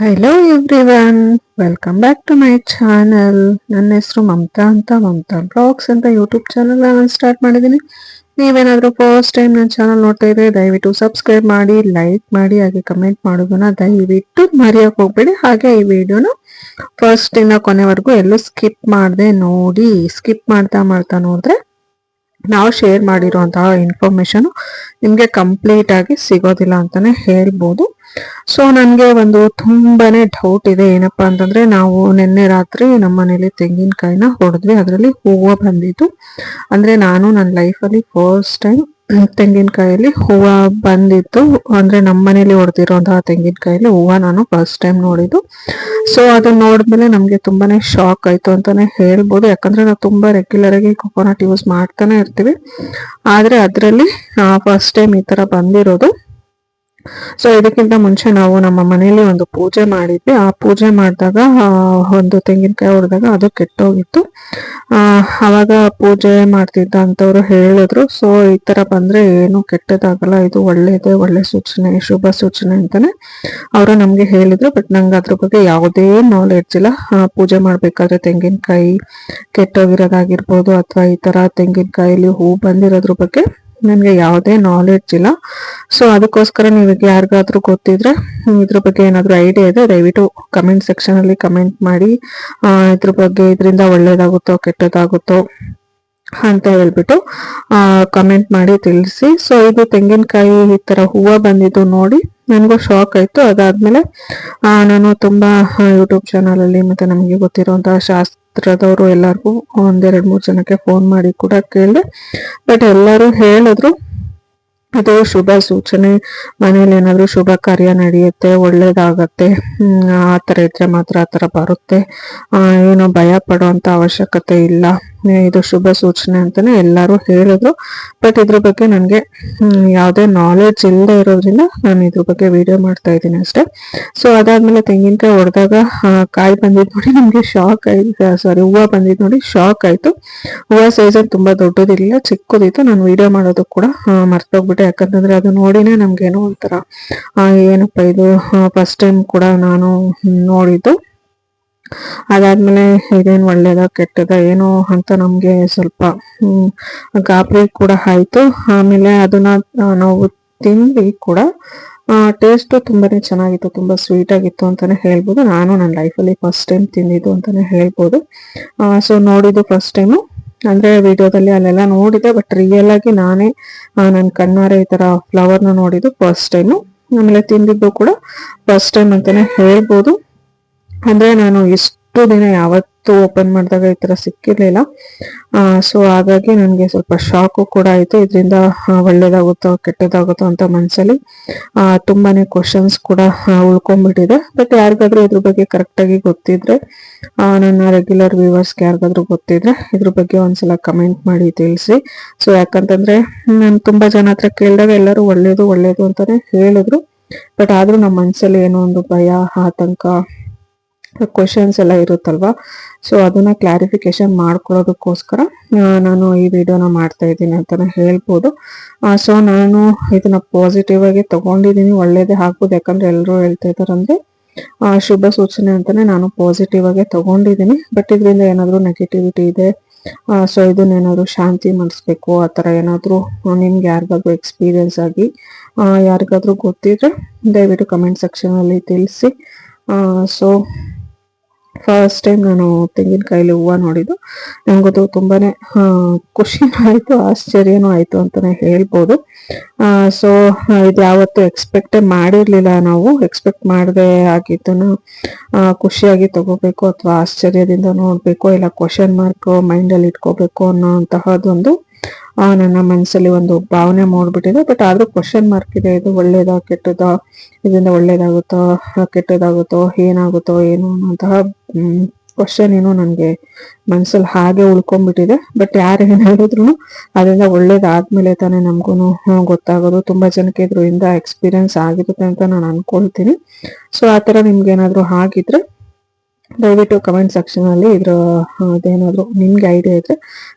Hello everyone welcome back to my channel ನನ್ನ ಹೆಸರು ಮಮತಾ ಅಂತ, ಮಮತಾ ಬ್ಲಾಗ್ಸ್ ಅಂತ ಯೂಟ್ಯೂಬ್ ಚಾನಲ್ ನಾನು ಸ್ಟಾರ್ಟ್ ಮಾಡಿದ್ದೀನಿ. ನೀವೇನಾದರೂ ಫಸ್ಟ್ ಟೈಮ್ ನನ್ನ ಚಾನಲ್ ನೋಡ್ತಾ ಇದ್ರೆ ದಯವಿಟ್ಟು ಸಬ್ಸ್ಕ್ರೈಬ್ ಮಾಡಿ ಲೈಕ್ ಮಾಡಿ, ಹಾಗೆ ಕಮೆಂಟ್ ಮಾಡೋದನ್ನ ದಯವಿಟ್ಟು ಮರೆಯೋಕೆ ಹೋಗ್ಬೇಡಿ. ಹಾಗೆ ಈ ವಿಡಿಯೋನ ಫಸ್ಟಿಂದ ಕೊನೆವರೆಗೂ ಎಲ್ಲೂ ಸ್ಕಿಪ್ ಮಾಡದೆ ನೋಡಿ ಸ್ಕಿಪ್ ಮಾಡ್ತಾ ಮಾಡ್ತಾ ನೋಡಿದ್ರೆ ನಾವು ಶೇರ್ ಮಾಡಿರುವಂತಹ ಇನ್ಫಾರ್ಮೇಶನ್ ನಿಮಗೆ ಕಂಪ್ಲೀಟ್ ಆಗಿ ಸಿಗೋದಿಲ್ಲ ಅಂತಾನೆ ಹೇಳ್ಬೋದು. ಸೊ ನನಗೆ ಒಂದು ತುಂಬಾನೇ ಡೌಟ್ ಇದೆ. ಏನಪ್ಪಾ ಅಂತಂದ್ರೆ, ನಾವು ನಿನ್ನೆ ರಾತ್ರಿ ನಮ್ಮ ಮನೇಲಿ ತೆಂಗಿನಕಾಯಿನ ಹೊಡೆದ್ವಿ. ಅದರಲ್ಲಿ ಹೂವು ಬಂದಿತ್ತು. ಅಂದ್ರೆ, ನಾನು ನನ್ನ ಲೈಫಲ್ಲಿ ಫಸ್ಟ್ ಟೈಮ್ ತೆಂಗಿನಕಾಯಲ್ಲಿ ಹೂವ ಬಂದಿತ್ತು. ಅಂದ್ರೆ ನಮ್ಮ ಮನೇಲಿ ಹೊಡೆದಿರುವಂತಹ ತೆಂಗಿನಕಾಯಲ್ಲಿ ಹೂವ ನಾನು ಫಸ್ಟ್ ಟೈಮ್ ನೋಡಿದ್ದು. ಸೊ ಅದನ್ನ ನೋಡಿದ್ಮೇಲೆ ನಮಗೆ ತುಂಬಾನೇ ಶಾಕ್ ಆಯ್ತು ಅಂತಾನೆ ಹೇಳ್ಬೋದು. ಯಾಕಂದ್ರೆ ನಾವು ತುಂಬಾ ರೆಗ್ಯುಲರ್ ಆಗಿ ಕೊಕೊನಟ್ ಯೂಸ್ ಮಾಡ್ತಾನೆ ಇರ್ತೀವಿ. ಆದ್ರೆ ಅದರಲ್ಲಿ ಫಸ್ಟ್ ಟೈಮ್ ಈ ತರ ಬಂದಿರೋದು. ಸೊ ಇದಕ್ಕಿಂತ ಮುಂಚೆ ನಾವು ನಮ್ಮ ಮನೆಯಲ್ಲಿ ಒಂದು ಪೂಜೆ ಮಾಡಿದ್ವಿ. ಆ ಪೂಜೆ ಮಾಡಿದಾಗ ಒಂದು ತೆಂಗಿನಕಾಯಿ ಹೊಡೆದಾಗ ಅದು ಕೆಟ್ಟೋಗಿತ್ತು. ಆವಾಗ ಪೂಜೆ ಮಾಡ್ತಿದ್ದ ಅಂತವ್ರು ಹೇಳಿದ್ರು ಸೊ ಈ ತರ ಬಂದ್ರೆ ಏನು ಕೆಟ್ಟದಾಗಲ್ಲ. ಇದು ಒಳ್ಳೇದೇ, ಒಳ್ಳೆ ಸೂಚನೆ, ಶುಭ ಸೂಚನೆ ಅಂತಾನೆ ಅವರು ನಮ್ಗೆ ಹೇಳಿದ್ರು. ಬಟ್ ನಂಗೆ ಅದ್ರ ಬಗ್ಗೆ ಯಾವುದೇ ನಾಲೆಡ್ಜ್ ಇಲ್ಲ. ಪೂಜೆ ಮಾಡ್ಬೇಕಾದ್ರೆ ತೆಂಗಿನಕಾಯಿ ಕೆಟ್ಟೋಗಿರೋದಾಗಿರ್ಬೋದು ಅಥವಾ ಈ ತರ ತೆಂಗಿನಕಾಯಿಲಿ ಹೂ ಬಂದಿರೋದ್ರ ಬಗ್ಗೆ ನನಗೆ ಯಾವುದೇ ನಾಲೆಡ್ಜ್ ಇಲ್ಲ. ಸೊ ಅದಕ್ಕೋಸ್ಕರ ನೀವು ಯಾರಿಗಾದ್ರೂ ಗೊತ್ತಿದ್ರೆ, ಇದ್ರ ಬಗ್ಗೆ ಏನಾದರೂ ಐಡಿಯಾ ಇದೆ, ದಯವಿಟ್ಟು ಕಮೆಂಟ್ ಸೆಕ್ಷನಲ್ಲಿ ಕಮೆಂಟ್ ಮಾಡಿ. ಇದ್ರ ಬಗ್ಗೆ ಇದರಿಂದ ಒಳ್ಳೇದಾಗುತ್ತೋ, ಕೆಟ್ಟದಾಗುತ್ತೋ ಅಂತ ಹೇಳ್ಬಿಟ್ಟು ಕಮೆಂಟ್ ಮಾಡಿ ತಿಳಿಸಿ. ಸೊ ಇದು ತೆಂಗಿನಕಾಯಿ ಈ ಥರ ಹೂವು ಬಂದಿದ್ದು ನೋಡಿ ನನಗೂ ಶಾಕ್ ಆಯಿತು. ಅದಾದ್ಮೇಲೆ ನಾನು ತುಂಬ ಯೂಟ್ಯೂಬ್ ಚಾನಲಲ್ಲಿ ಮತ್ತು ನಮಗೆ ಗೊತ್ತಿರುವಂತಹ ಶಾಸ್ತ್ರದವರು ಎಲ್ಲರಿಗೂ ಒಂದೆರಡು ಮೂರು ಜನಕ್ಕೆ ಫೋನ್ ಮಾಡಿ ಕೂಡ ಕೇಳಿದೆ. ಬಟ್ ಎಲ್ಲರೂ ಹೇಳಿದ್ರು, ಅದು ಶುಭ ಸೂಚನೆ. ಮನೇಲಿ ಏನಾದರೂ ಶುಭ ಕಾರ್ಯ ನಡೆಯುತ್ತೆ, ಒಳ್ಳೇದಾಗತ್ತೆ ಆ ತರ ಇದ್ರೆ ಮಾತ್ರ ಆ ತರ ಬರುತ್ತೆ. ಏನೋ ಭಯ ಪಡುವಂತ ಅವಶ್ಯಕತೆ ಇಲ್ಲ. ಇದು ಶುಭ ಸೂಚನೆ ಅಂತಾನೆ ಎಲ್ಲರೂ ಹೇಳಿದ್ರು. ಬಟ್ ಇದ್ರ ಬಗ್ಗೆ ನನಗೆ ಯಾವುದೇ ನಾಲೆಡ್ಜ್ ಇಲ್ಲದೆ ಇರೋದ್ರಿಂದ ನಾನು ಇದ್ರ ಬಗ್ಗೆ ವಿಡಿಯೋ ಮಾಡ್ತಾ ಇದ್ದೀನಿ ಅಷ್ಟೇ. ಸೊ ಅದಾದ್ಮೇಲೆ ತೆಂಗಿನಕಾಯಿ ಹೊಡೆದಾಗ ಕಾಯಿ ಬಂದಿದ್ ನೋಡಿ ನಮ್ಗೆ ಶಾಕ್ ಆಯ್ತು. ಸಾರಿ ಹೂವು ಬಂದಿದ್ ನೋಡಿ ಶಾಕ್ ಆಯ್ತು. ಹೂವು ಸೈಜನ್ ತುಂಬಾ ದೊಡ್ಡದಿಲ್ಲ ಚಿಕ್ಕದಿತ್ತು. ನಾನು ವಿಡಿಯೋ ಮಾಡೋದು ಕೂಡ ಮರ್ತೋಗ್ಬಿಟ್ಟೆ. ಯಾಕಂತಂದ್ರೆ ಅದು ನೋಡಿನೇ ನಮಗೇನೋ ಒಂಥರ ಏನಪ್ಪ ಇದು ಫಸ್ಟ್ ಟೈಮ್ ಕೂಡ ನಾನು ನೋಡಿದ್ದು. ಅದಾದ್ಮೇಲೆ ಇದೇನು ಒಳ್ಳೇದ ಕೆಟ್ಟದ ಏನು ಅಂತ ನಮ್ಗೆ ಸ್ವಲ್ಪ ಗಾಬರಿ ಕೂಡ ಆಯ್ತು. ಆಮೇಲೆ ಅದನ್ನ ನಾವು ತಿಂದ್ವಿ ಕೂಡ. ಟೇಸ್ಟ್ ತುಂಬಾನೇ ಚೆನ್ನಾಗಿತ್ತು, ತುಂಬಾ ಸ್ವೀಟ್ ಆಗಿತ್ತು ಅಂತಾನೆ ಹೇಳ್ಬೋದು. ನಾನು ನನ್ನ ಲೈಫಲ್ಲಿ ಫಸ್ಟ್ ಟೈಮ್ ತಿಂದಿದ್ದು ಅಂತಾನೆ ಹೇಳ್ಬೋದು. ಸೊ ನೋಡಿದ್ದು ಫಸ್ಟ್ ಟೈಮು ಅಂದ್ರೆ ವಿಡಿಯೋದಲ್ಲಿ ಅಲ್ಲೆಲ್ಲ ನೋಡಿದೆ ಬಟ್ ರಿಯಲ್ ಆಗಿ ನಾನೇ ನನ್ನ ಕಣ್ಣಾರೆ ಈ ತರ ಫ್ಲವರ್ನ ನೋಡಿದ್ದು ಫಸ್ಟ್ ಟೈಮು ಆಮೇಲೆ ತಿಂದಿದ್ದು ಕೂಡ ಫಸ್ಟ್ ಟೈಮ್ ಅಂತಾನೆ ಹೇಳ್ಬೋದು. ಅಂದ್ರೆ ನಾನು ಎಷ್ಟು ದಿನ ಯಾವತ್ತು ಓಪನ್ ಮಾಡಿದಾಗ ಈ ತರ ಸಿಕ್ಕಿರ್ಲಿಲ್ಲ. ಸೊ ಹಾಗಾಗಿ ನನಗೆ ಸ್ವಲ್ಪ ಶಾಕು ಕೂಡ ಆಯ್ತು. ಇದರಿಂದ ಒಳ್ಳೇದಾಗುತ್ತೋ, ಕೆಟ್ಟದಾಗುತ್ತೋ ಅಂತ ಮನಸ್ಸಲ್ಲಿ ತುಂಬಾನೇ ಕ್ವಶನ್ಸ್ ಕೂಡ ಉಳ್ಕೊಂಡ್ಬಿಟ್ಟಿದೆ. ಬಟ್ ಯಾರಿಗಾದ್ರೂ ಇದ್ರ ಬಗ್ಗೆ ಕರೆಕ್ಟ್ ಆಗಿ ಗೊತ್ತಿದ್ರೆ ನನ್ನ ರೆಗ್ಯುಲರ್ ವ್ಯೂವರ್ಸ್ಗೆ ಯಾರಿಗಾದ್ರೂ ಗೊತ್ತಿದ್ರೆ ಇದ್ರ ಬಗ್ಗೆ ಒಂದ್ಸಲ ಕಮೆಂಟ್ ಮಾಡಿ ತಿಳಿಸಿ. ಸೊ ಯಾಕಂತಂದ್ರೆ, ನಾನು ತುಂಬಾ ಜನ ಹತ್ರ ಕೇಳಿದಾಗ ಎಲ್ಲರೂ ಒಳ್ಳೇದು ಒಳ್ಳೇದು ಅಂತಾನೆ ಹೇಳಿದ್ರು. ಬಟ್ ಆದ್ರೂ ನಮ್ಮ ಮನ್ಸಲ್ಲಿ ಏನೋ ಒಂದು ಭಯ, ಆತಂಕ ಕ್ವಶನ್ಸ್ ಎಲ್ಲ ಇರುತ್ತಲ್ವಾ? ಸೊ ಅದನ್ನ ಕ್ಲಾರಿಫಿಕೇಶನ್ ಮಾಡ್ಕೊಳ್ಳೋದಕ್ಕೋಸ್ಕರ ನಾನು ಈ ವಿಡಿಯೋನ ಮಾಡ್ತಾ ಇದ್ದೀನಿ ಅಂತಾನೆ ಹೇಳ್ಬೋದು. ಸೊ ನಾನು ಇದನ್ನ ಪಾಸಿಟಿವ್ ಆಗಿ ತಗೊಂಡಿದ್ದೀನಿ, ಒಳ್ಳೇದೇ ಆಗ್ಬೋದು. ಯಾಕಂದ್ರೆ ಎಲ್ಲರೂ ಹೇಳ್ತಾ ಇದಾರಂದ್ರೆ ಶುಭ ಸೂಚನೆ ಅಂತಾನೆ ನಾನು ಪಾಸಿಟಿವ್ ಆಗಿ ತಗೊಂಡಿದ್ದೀನಿ. ಬಟ್ ಇದರಿಂದ ಏನಾದ್ರು ನೆಗೆಟಿವಿಟಿ ಇದೆ ಸೊ ಇದನ್ನೇನಾದ್ರು ಶಾಂತಿ ಮಾಡಿಸ್ಬೇಕು ಆ ಥರ ಏನಾದರೂ ನಿಮ್ಗೆ ಯಾರಿಗಾದ್ರೂ ಎಕ್ಸ್ಪೀರಿಯನ್ಸ್ ಆಗಿ ಯಾರಿಗಾದ್ರೂ ಗೊತ್ತಿದ್ರೆ ದಯವಿಟ್ಟು ಕಮೆಂಟ್ ಸೆಕ್ಷನ್ ಅಲ್ಲಿ ತಿಳಿಸಿ. ಸೊ ಫಸ್ಟ್ ಟೈಮ್ ನಾನು ತೆಂಗಿನಕಾಯಿಲಿ ಹೂವು ನೋಡಿದ್ದು ನನಗದು ತುಂಬಾನೇ ಖುಷಿನೂ ಆಯಿತು, ಆಶ್ಚರ್ಯನೂ ಆಯಿತು ಅಂತಾನೆ ಹೇಳ್ಬೋದು. ಸೊ ಇದು ಯಾವತ್ತೂ ಎಕ್ಸ್ಪೆಕ್ಟೇ ಮಾಡಿರಲಿಲ್ಲ ನಾವು ಎಕ್ಸ್ಪೆಕ್ಟ್ ಮಾಡದೆ ಆಗಿದ್ದನ್ನು ಖುಷಿಯಾಗಿ ತಗೋಬೇಕು ಅಥವಾ ಆಶ್ಚರ್ಯದಿಂದ ನೋಡಬೇಕು, ಇಲ್ಲ ಕ್ವಶನ್ ಮಾರ್ಕ್ ಮೈಂಡಲ್ಲಿ ಇಟ್ಕೋಬೇಕು ಅನ್ನೋ ಅಂತಹದೊಂದು ನನ್ನ ಮನಸ್ಸಲ್ಲಿ ಒಂದು ಭಾವನೆ ಮೂಡ್ಬಿಟ್ಟಿದೆ. ಬಟ್ ಆದರೂ ಕ್ವಶನ್ ಮಾರ್ಕ್ ಇದೆ, ಇದು ಒಳ್ಳೇದಾ, ಕೆಟ್ಟದಾ, ಇದರಿಂದ ಒಳ್ಳೇದಾಗುತ್ತೋ, ಕೆಟ್ಟದಾಗುತ್ತೋ, ಏನಾಗುತ್ತೋ, ಏನು ಅನ್ನೋಂತಹ ಕ್ವಶನ್ ಏನೋ ನನಗೆ ಮನ್ಸಲ್ಲಿ ಹಾಗೆ ಉಳ್ಕೊಂಡ್ಬಿಟ್ಟಿದೆ. ಬಟ್ ಯಾರು ಏನ್ ಹೇಳಿದ್ರು ಅದರಿಂದ ಒಳ್ಳೇದಾದ್ಮೇಲೆ ತಾನೇ ನಮ್ಗೂ ಗೊತ್ತಾಗೋದು. ತುಂಬಾ ಜನಕ್ಕೆ ಇದ್ರಿಂದ ಎಕ್ಸ್ಪೀರಿಯನ್ಸ್ ಆಗಿರುತ್ತೆ ಅಂತ ನಾನು ಅನ್ಕೊಳ್ತೀನಿ. ಸೊ ಆತರ ನಿಮ್ಗೆ ಏನಾದ್ರು ಆಗಿದ್ರೆ ದಯವಿಟ್ಟು ಕಮೆಂಟ್ ಸೆಕ್ಷನ್ ಅಲ್ಲಿ ಇದ್ರ ಅದೇನಾದ್ರು ನಿಮ್ಗೆ ಐಡಿಯಾ ಇದ್ರೆ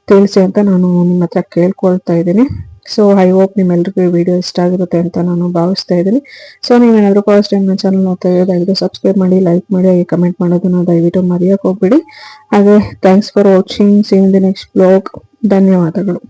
ತಿಳಿಸಿ ಅಂತ ನಾನು ನಿಮ್ಮ ಹತ್ರ ಕೇಳ್ಕೊಳ್ತಾ ಇದ್ದೀನಿ. ಸೊ ಐ ಹೋಪ್ ನಿಮ್ಮೆಲ್ರಿಗೂ ಈ ವಿಡಿಯೋ ಇಷ್ಟ ಆಗಿರುತ್ತೆ ಅಂತ ನಾನು ಭಾವಿಸ್ತಾ ಇದ್ದೀನಿ. ಸೊ ನೀವೇನಾದರೂ ಫಸ್ಟ್ ಟೈಮ್ ನನ್ನ ಚಾನಲ್ ನೋಡ್ತಾ ಇರೋದಾಗಿದ್ದರೆ ಸಬ್ಸ್ಕ್ರೈಬ್ ಮಾಡಿ ಲೈಕ್ ಮಾಡಿ, ಹಾಗೆ ಕಮೆಂಟ್ ಮಾಡೋದನ್ನ ದಯವಿಟ್ಟು ಮರೆಯೋಕೆ ಹೋಗ್ಬೇಡಿ. ಹಾಗೆ thanks for watching see in the next blog ಧನ್ಯವಾದಗಳು.